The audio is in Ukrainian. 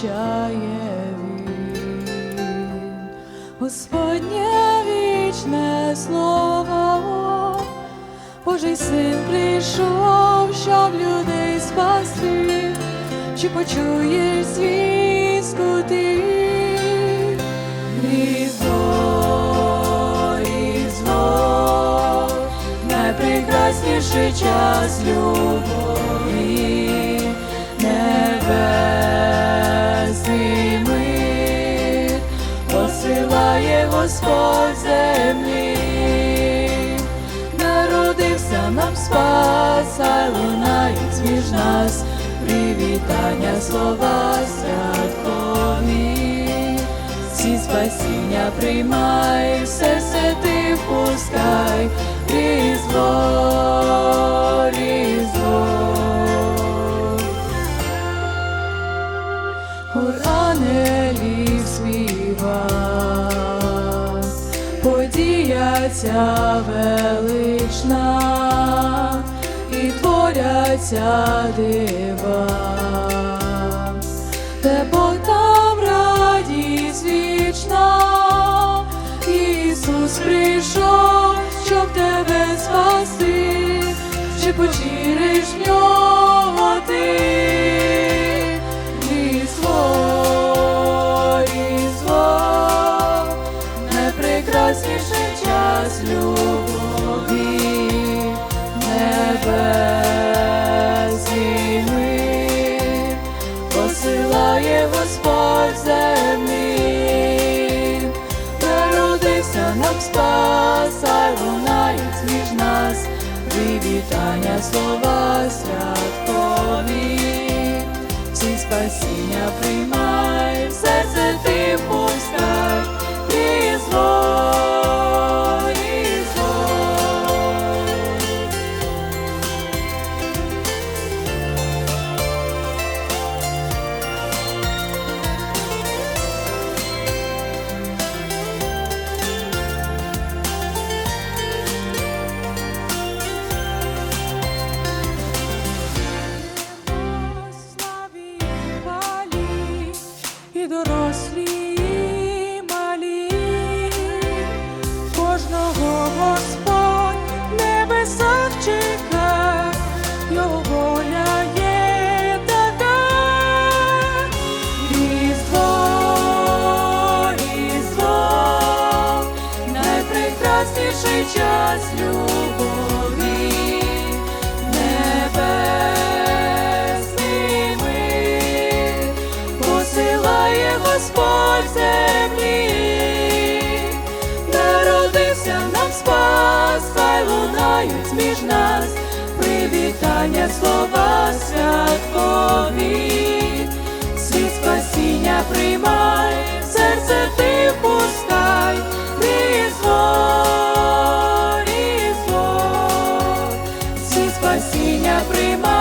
прощає він. Господнє вічне слово, Божий син прийшов, щоб людей спасти, чи почуєш звістку ти? Найпрекрасніший час любові, небесний мир, посилає Господь землі, народився нам спас, а лунають між нас. Привітання слова святкові. Всі спасіння приймай, все се ти впускай, Різдво, ця велична, і творяться дива, де Бог там радість вічна, Ісус прийшов, щоб тебе спасти, чи почіриш в нього ти. Посилає Господь народився нам спас, лунають між нас, привітання слова святкові. Всі спасіння приймай, в серце ти найпрекрасніший час любові, небесний мир, посилає Господь землі, народився нам спас, хай лунають між нас, привітання слова святкові, світ спасіння приймай, серце ти приймай.